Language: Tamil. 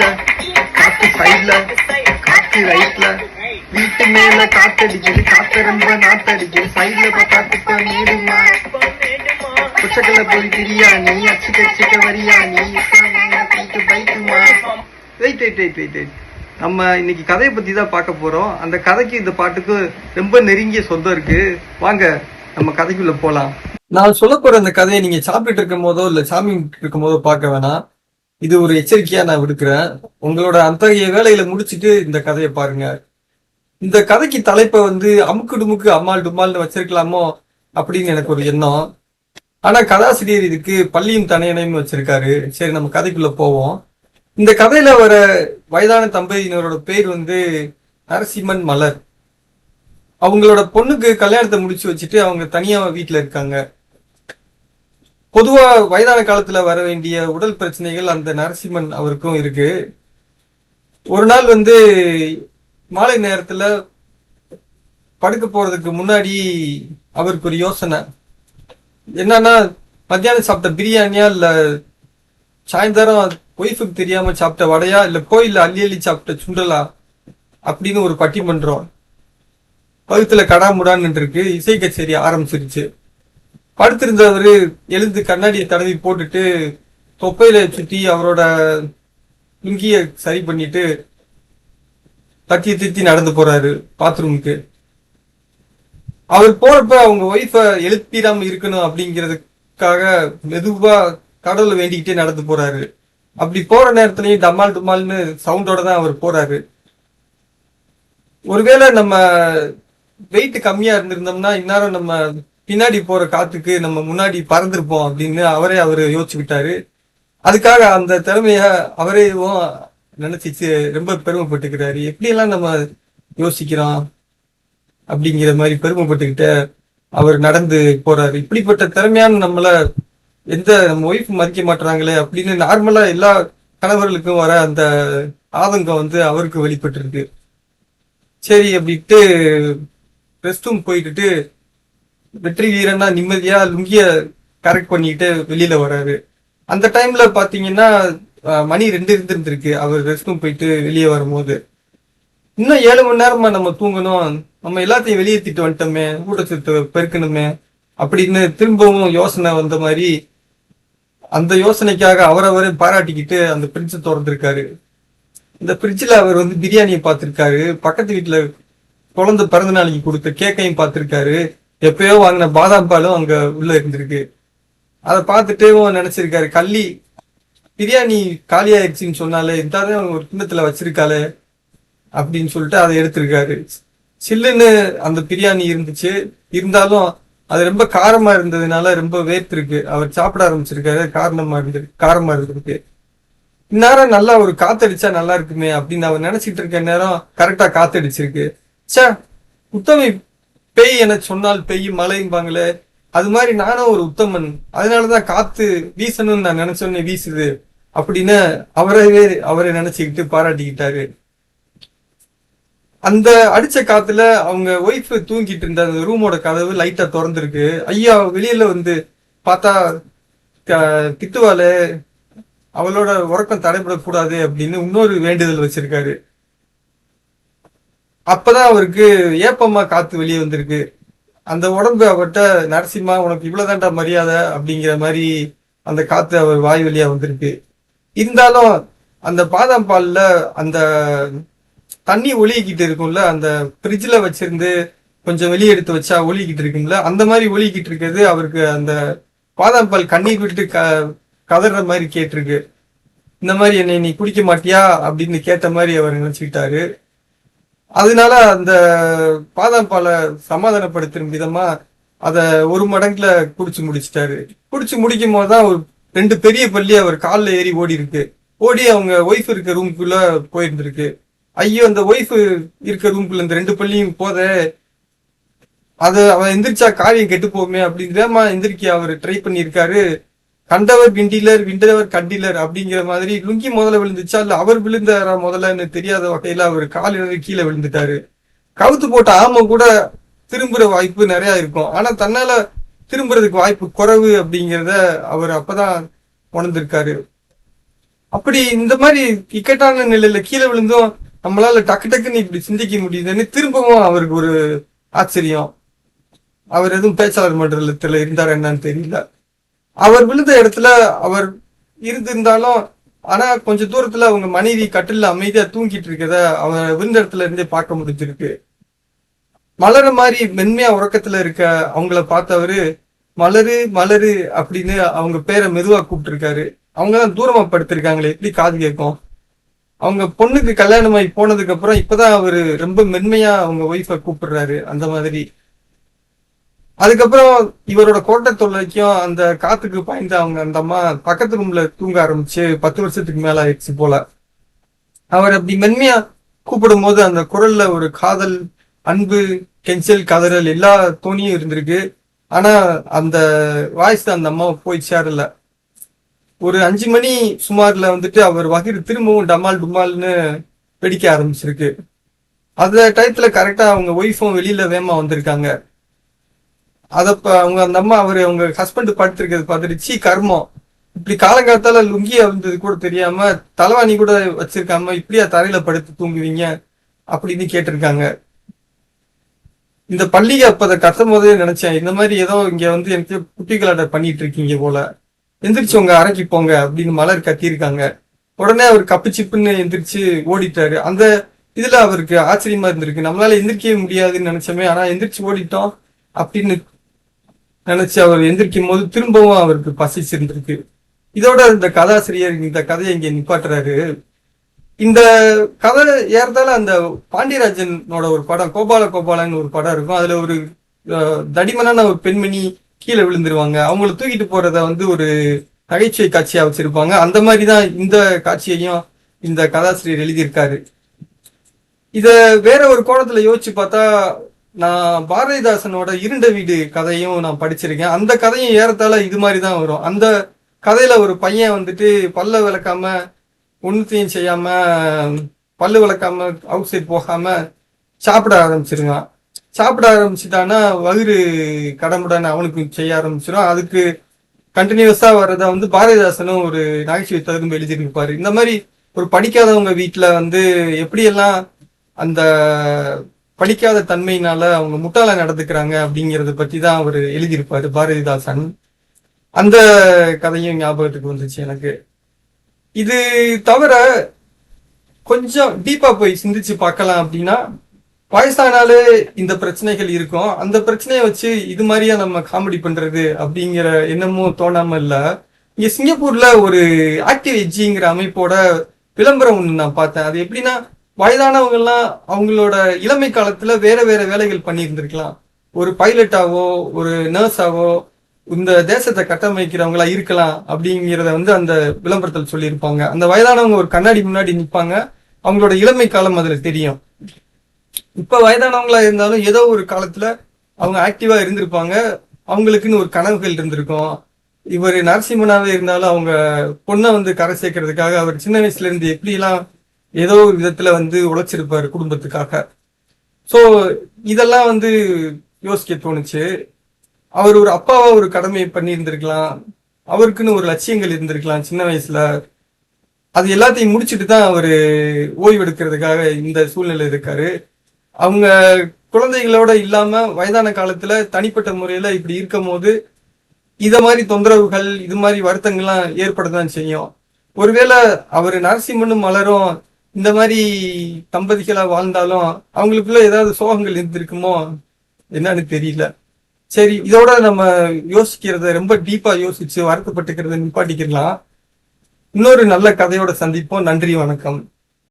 சைட்ல காத்து சைட்ல காத்து ரைட்ல வீட்டு மேல காத்தடிக்குது காத்து ரொம்ப நாத்தடிக்குது சைட்ல காத்து நீடுமா புச்சக்கல போய் பிரியாணி அச்சு கச்சிக்க வரியாணி பைக்குமா wait wait wait wait wait நம்ம இன்னைக்கு கதையை பத்தி தான் பார்க்க போறோம். அந்த கதைக்கு இந்த பாட்டுக்கு ரொம்ப நெருங்கிய சொந்தம் இருக்கு. வாங்க நம்ம கதைக்குள்ள போலாம். நான் சொல்ல போற அந்த கதையை நீங்க சாப்பிட்டுட்டு இருக்கும் போதோ இல்ல சாமி இருக்கும் போதோ பார்க்க வேணாம். இது ஒரு எச்சரிக்கையா நான் விடுக்கிறேன். உங்களோட அத்தகைய வேலையில முடிச்சிட்டு இந்த கதையை பாருங்க. இந்த கதைக்கு தலைப்பை வந்து அமுக்கு டுமுக்கு அம்மாள் டுமால்னு வச்சிருக்கலாமோ அப்படின்னு எனக்கு ஒரு எண்ணம். ஆனா கதாசிரியர் இதுக்கு பள்ளியும் தனையனையும் வச்சிருக்காரு. சரி நம்ம கதைக்குள்ள போவோம். இந்த கதையில வர வயதான தம்பதியினரோட பேர் வந்து நரசிம்மன் மலர். அவங்களோட பொண்ணுக்கு கல்யாணத்தை முடிச்சு வச்சுட்டு அவங்க தனியா வீட்டுல இருக்காங்க. பொதுவா வயதான காலத்துல வர வேண்டிய உடல் பிரச்சனைகள் அந்த நரசிம்மன் அவருக்கும் இருக்கு. ஒரு நாள் வந்து மாலை நேரத்துல படுக்க போறதுக்கு முன்னாடி அவருக்கு ஒரு யோசனை. என்னன்னா மத்தியானம் சாப்பிட்ட பிரியாணியா இல்ல சாயந்தரம் ஒய்ஃபுக்கு தெரியாம சாப்பிட்ட வடையா இல்ல கோயில்ல அள்ளி அள்ளி சாப்பிட்ட சுண்டலா அப்படின்னு ஒரு பட்டிமன்றம். பகுத்துல கடாமுடான்னு இருக்கு இசை கச்சேரி ஆரம்பிச்சிருச்சு. படுத்திருந்தவரு எழுந்து கண்ணாடியை தடவி போட்டுட்டு தொப்பையில சுத்தி அவரோட லுங்கிய சரி பண்ணிட்டு தட்டி திருத்தி நடந்து போறாரு பாத்ரூமுக்கு. அவர் போறப்ப அவங்க ஒய்ஃப எழுப்பிடாம இருக்கணும் அப்படிங்கிறதுக்காக மெதுவா கடவுளை வேண்டிக்கிட்டே நடந்து போறாரு. அப்படி போற நேரத்துலயும் டமால் டுமால்னு சவுண்டோட தான் அவர் போறாரு. ஒருவேளை நம்ம வெயிட் கம்மியா இருந்திருந்தோம்னா இந்நேரம் நம்ம பின்னாடி போற காத்துக்கு நம்ம முன்னாடி பறந்துருப்போம் அப்படின்னு அவரே அவரு யோசிச்சுக்கிட்டாரு. அதுக்காக அந்த திறமைய அவரேவும் நினைச்சிச்சு ரொம்ப பெருமைப்பட்டுக்கிறாரு. எப்படியெல்லாம் நம்ம யோசிக்கிறோம் அப்படிங்கிற மாதிரி பெருமைப்பட்டுக்கிட்ட அவர் நடந்து போறாரு. இப்படிப்பட்ட திறமையான நம்மள எந்த நம்ம ஒய்ஃப் மதிக்க மாட்டுறாங்களே அப்படின்னு நார்மலா எல்லா கணவர்களுக்கும் வர அந்த ஆதங்கம் வந்து அவருக்கு வெளிப்பட்டு இருக்கு சரி அப்படின்ட்டு ரெஸ்ட் ரூம் போயிட்டு வெற்றி வீரனா நிம்மதியா லுங்கிய கரெக்ட் பண்ணிக்கிட்டு வெளியில வராரு. அந்த டைம்ல பாத்தீங்கன்னா மணி ரெண்டு இருந்திருந்திருக்கு. அவர் ரெஸ்ட் ரூம் போயிட்டு வெளியே வரும்போது. இன்னும் ஏழு மணி நேரமா நம்ம தூங்கணும். நம்ம எல்லாத்தையும் வெளியேற்றிட்டு வந்துட்டோமே. ஊட்டச்சத்து பெருக்கணுமே. அப்படின்னு திரும்பவும் யோசனை வந்த மாதிரி அந்த யோசனைக்காக அவரவரே பாராட்டிக்கிட்டு அந்த பிரிட்ஜை திறந்திருக்காரு. இந்த பிரிட்ஜில் அவர் வந்து பிரியாணியை பார்த்துருக்காரு. பக்கத்து வீட்டில் குழந்தை பிறந்த நாளைக்கு கொடுத்த கேக்கையும் பார்த்துருக்காரு. எப்பயோ வாங்கின பாதாம் பாலும் அங்க உள்ள இருந்திருக்கு. அதை பார்த்துட்டே நினைச்சிருக்காரு கள்ளி பிரியாணி காலியாயிடுச்சின்னு சொன்னாலே இந்தாதான் ஒரு கிண்ணத்துல வச்சிருக்காளே அப்படின்னு சொல்லிட்டு அதை எடுத்திருக்காரு. சில்லுன்னு அந்த பிரியாணி இருந்துச்சு. இருந்தாலும் அது ரொம்ப காரமா இருந்ததுனால ரொம்ப வேர்த்திருக்கு. அவர் சாப்பிட ஆரம்பிச்சிருக்காரு காரணமா இருந்து காரமா இருந்திருக்கு. இந்நேரம் நல்லா ஒரு காத்தடிச்சா நல்லா இருக்குமே அப்படின்னு அவர் நினைச்சிட்டு இருக்க நேரம் கரெக்டா காத்தடிச்சிருக்கு. சே உத்தமி பெய் என சொன்னால் பெய்யும் மழைம்பாங்களே அது மாதிரி நானும் ஒரு உத்தமன். அதனாலதான் காத்து வீசணும்னு நான் நினைச்சோன்னே வீசுது. அப்படின்னு அவரவே அவரை நினைச்சுக்கிட்டு பாராட்டிக்கிட்டாரு. அந்த அடிச்ச காத்துல அவங்க ஒய்ஃப் தூங்கிட்டு இருந்த அந்த ரூமோட கதவு லைட்டா திறந்திருக்கு. ஐயா வெளியில வந்து பார்த்தா க- திட்டுவாளே. அவளோட உறக்கம் தடைபடக்கூடாது அப்படின்னு இன்னொரு வேண்டுதல் வச்சிருக்காரு. அப்பதான் அவருக்கு ஏப்பம்மா காத்து வெளியே வந்திருக்கு. அந்த உடம்பு அவர்கிட்ட நரசிம்மா உனக்கு இவ்வளவுதான்டா மரியாதை அப்படிங்கிற மாதிரி அந்த காத்து அவர் வாய் வழியா வந்திருக்கு. இருந்தாலும் அந்த பாதாம் பால்ல அந்த தண்ணி ஒலிக்கிட்டு இருக்கும்ல அந்த ஃப்ரிட்ஜில் வச்சிருந்து கொஞ்சம் வெளியே எடுத்து வச்சா ஒலிக்கிட்டு இருக்கும்ல அந்த மாதிரி ஒலிக்கிட்டு இருக்கிறது அவருக்கு அந்த பாதாம் பால் கண்ணீர் விட்டு க கதற மாதிரி கேட்டிருக்கு. இந்த மாதிரி என்னை நீ குடிக்க மாட்டியா? அப்படின்னு கேட்ட மாதிரி அவர் நினைச்சுக்கிட்டாரு. அதனால அந்த பாதாம் பாலை சமாதானப்படுத்தும் விதமா அத ஒரு மடங்குல குடிச்சு முடிச்சிட்டாரு. குடிச்சு முடிக்கும் போதுதான் ஒரு ரெண்டு பெரிய பள்ளி அவர் காலில் ஏறி ஓடி இருக்கு. ஓடி அவங்க ஒய்ஃப் இருக்க ரூம்குள்ள போயிருந்திருக்கு. ஐயோ அந்த ஒய்ஃப் இருக்க ரூம்குள்ள இந்த ரெண்டு பள்ளியும் போத அது அவன் எந்திரிச்சா காரியம் கெட்டு போகுமே அப்படிங்கிறமா எந்திரிக்க அவர் ட்ரை பண்ணியிருக்காரு. கண்டவர் விண்டிலர் விண்டவர் கண்டிலர் அப்படிங்கிற மாதிரி லுங்கி முதல்ல விழுந்துச்சா இல்ல அவர் விழுந்தாரா முதல்லன்னு தெரியாத வகையில அவர் கால் கீழே விழுந்துட்டாரு. கவுத்து போட்ட ஆமை கூட திரும்புற வாய்ப்பு நிறைய இருக்கும். ஆனா தன்னால திரும்புறதுக்கு வாய்ப்பு குறைவு அப்படிங்கிறத அவர் அப்பதான் உணர்ந்திருக்காரு. அப்படி இந்த மாதிரி இக்கட்டான நிலையில கீழே விழுந்தும் நம்மளால டக்கு டக்குன்னு இப்படி சிந்திக்க முடியுதுன்னு திரும்பவும் அவருக்கு ஒரு ஆச்சரியம். அவர் எதுவும் பேச்சாளர் மன்றத்தில் இருந்தார் என்னன்னு தெரியல. அவர் விழுந்த இடத்துல அவர் இருந்திருந்தாலும் ஆனா கொஞ்ச தூரத்துல அவங்க மனைவி கட்டில அமைதியா தூங்கிட்டு இருக்கத அவர் விழுந்த இடத்துல இருந்தே பார்க்க முடிஞ்சிருக்கு. மலர மாதிரி மென்மையா உறக்கத்துல இருக்க அவங்கள பார்த்தவரு மலரு மலரு அப்படின்னு அவங்க பேரை மெதுவா கூப்பிட்டு இருக்காரு அவங்க தான் தூரமா படுத்திருக்காங்களே எப்படி காது கேட்கும்? அவங்க பொண்ணுக்கு கல்யாணமாயி போனதுக்கு அப்புறம் இப்பதான் அவரு ரொம்ப மென்மையா அவங்க ஒய்ஃபை கூப்பிடுறாரு அந்த மாதிரி. அதுக்கப்புறம் இவரோட கோட்டை தொல்லைக்கும் அந்த காத்துக்கு பாய்ந்து அவங்க அந்த அம்மா பக்கத்து ரூம்ல தூங்க ஆரம்பிச்சு பத்து வருஷத்துக்கு மேல ஆயிடுச்சு போல. அவர் அப்படி மென்மையா கூப்பிடும் போது அந்த குரல்ல ஒரு காதல் அன்பு கெஞ்சல் கதறல் எல்லா தோணியும் இருந்திருக்கு. ஆனா அந்த வாய்ஸ் அந்த அம்மாவை போய் சேரல. ஒரு அஞ்சு மணி சுமார்ல வந்துட்டு அவர் வகிர் திரும்பவும் டமால் டுமால்னு வெடிக்க ஆரம்பிச்சிருக்கு. அந்த டயத்துல கரெக்டா அவங்க ஒய்ஃபும் வெளியில வேமா வந்திருக்காங்க. அதப்ப அவங்க அந்த அம்மா அவரு அவங்க ஹஸ்பண்ட் படுத்திருக்கிறது பார்த்துட்டு சீ கர்மம். இப்படி காலங்காலத்தால லுங்கி இருந்தது கூட தெரியாம தலைவாணி கூட வச்சிருக்காம இப்படியா தரையில படுத்து தூங்குவீங்க? அப்படின்னு கேட்டிருக்காங்க. இந்த பள்ளிகை அப்ப அதை கத்தும் போதே நினைச்சேன். இந்த மாதிரி ஏதோ இங்க வந்து எனக்கு குட்டிகளாட பண்ணிட்டு இருக்கீங்க போல. எந்திரிச்சு உங்க அரைக்கி போங்க அப்படின்னு மலர் கத்தியிருக்காங்க உடனே அவர் கப்பு சிப்புன்னு எந்திரிச்சு ஓடிட்டாரு. அந்த இதுல அவருக்கு ஆச்சரியமா இருந்திருக்கு. நம்மளால எந்திரிக்கவே முடியாதுன்னு நினைச்சோமே. ஆனா எந்திரிச்சு ஓடிட்டோம் அப்படின்னு நினைச்சு அவர் எந்திரிக்கும் போது திரும்பவும் அவருக்கு பசிச்சிருந்திருக்கு இதோட இந்த கதாசிரியர் இந்த கதையை இங்க நிப்பாட்டுறாரு. இந்த கதை ஏறதால அந்த பாண்டியராஜனோட ஒரு படம் கோபால கோபாலன்னு ஒரு படம் இருக்கும். அதுல ஒரு தடிமனான ஒரு பெண்மணி கீழே விழுந்துருவாங்க. அவங்கள தூக்கிட்டு போறத வந்து ஒரு நகைச்சுவை காட்சியா வச்சிருப்பாங்க. அந்த மாதிரி தான் இந்த காட்சியையும் இந்த கதாசிரியர் எழுதியிருக்காரு. இத வேற ஒரு கோணத்துல யோசிச்சு பார்த்தா நான் பாரதிதாசனோட இருண்ட வீடு கதையும் நான் படிச்சிருக்கேன். அந்த கதையும் ஏறத்தாழ இது மாதிரி தான் வரும். அந்த கதையில ஒரு பையன் வந்துட்டு பல்ல விளக்காம ஒன்றுத்தையும் செய்யாம பல்லு விளக்காம அவுட் சைட் போகாம சாப்பிட ஆரம்பிச்சிருக்கான் சாப்பிட ஆரம்பிச்சுட்டான்னா வயிறு கடமுடன் அவனுக்கு செய்ய ஆரம்பிச்சிடும் அதுக்கு கண்டினியூஸா வர்றத வந்து பாரதிதாசனும் ஒரு நகைச்சுவை தகுந்த எழுதியிருப்பாரு. இந்த மாதிரி ஒரு படிக்காதவங்க வீட்டுல வந்து எப்படியெல்லாம் அந்த படிக்காத தன்மையினால அவங்க முட்டாள நடந்துக்கிறாங்க அப்படிங்கறத பத்தி தான் அவர் எழுதியிருப்பாரு பாரதிதாசன். அந்த கதையும் ஞாபகத்துக்கு வந்துச்சு எனக்கு. இது தவிர கொஞ்சம் டீப்பா போய் சிந்திச்சு பார்க்கலாம் அப்படின்னா வயசானாலே இந்த பிரச்சனைகள் இருக்கும். அந்த பிரச்சனையை வச்சு இது மாதிரியா நம்ம காமெடி பண்றது அப்படிங்கிற எண்ணமும் தோணாம இல்ல. இங்க சிங்கப்பூர்ல ஒரு ஆக்டிவ் எஜ்ஜிங்கிற அமைப்போட விளம்பரம் ஒண்ணு நான் பார்த்தேன். அது எப்படின்னா வயதானவங்க எல்லாம் அவங்களோட இளமை காலத்துல வேற வேற வேலைகள் பண்ணியிருந்திருக்கலாம். ஒரு பைலட்டாவோ ஒரு நர்ஸாவோ இந்த தேசத்தை கட்டமைக்கிறவங்களா இருக்கலாம் அப்படிங்கிறத வந்து அந்த விளம்பரத்தில் சொல்லியிருப்பாங்க. அந்த வயதானவங்க ஒரு கண்ணாடி முன்னாடி நிற்பாங்க அவங்களோட இளமை காலம் அதுல தெரியும். இப்ப வயதானவங்களா இருந்தாலும் ஏதோ ஒரு காலத்துல அவங்க ஆக்டிவா இருந்திருப்பாங்க. அவங்களுக்குன்னு ஒரு கனவுகள் இருந்திருக்கும். இவர் நரசிம்மனாவே இருந்தாலும் அவங்க பொண்ணை வந்து கரை சேர்க்கறதுக்காக அவர் சின்ன வயசுல இருந்து எப்படிலாம் ஏதோ ஒரு விதத்துல வந்து உழைச்சிருப்பாரு குடும்பத்துக்காக. ஸோ இதெல்லாம் வந்து யோசிக்க தோணுச்சு. அவர் ஒரு அப்பாவா ஒரு கடமையை பண்ணியிருந்திருக்கலாம். அவருக்குன்னு ஒரு லட்சியங்கள் இருந்திருக்கலாம் சின்ன வயசுல. அது எல்லாத்தையும் முடிச்சிட்டு தான் அவர் ஓய்வு எடுக்கிறதுக்காக இந்த சூழ்நிலை இருக்காரு. அவங்க குழந்தைகளோட இல்லாம வயதான காலத்துல தனிப்பட்ட முறையில இப்படி இருக்கும் போது இத மாதிரி தொந்தரவுகள் இது மாதிரி வருத்தங்கள்லாம் ஏற்படத்தான் செய்யும். ஒருவேளை அவர் நரசிம்மனும் மலரும் இந்த மாதிரி தம்பதிகளா வாழ்ந்தாலும் அவங்களுக்குள்ள ஏதாவது சோகங்கள் இருந்திருக்குமோ என்னன்னு தெரியல. சரி இதோட நம்ம யோசிக்கிறத ரொம்ப டீப்பா யோசிச்சு வருத்தப்பட்டுக்கிறத நிப்பாட்டிக்கலாம். இன்னொரு நல்ல கதையோட சந்திப்போம். நன்றி வணக்கம்.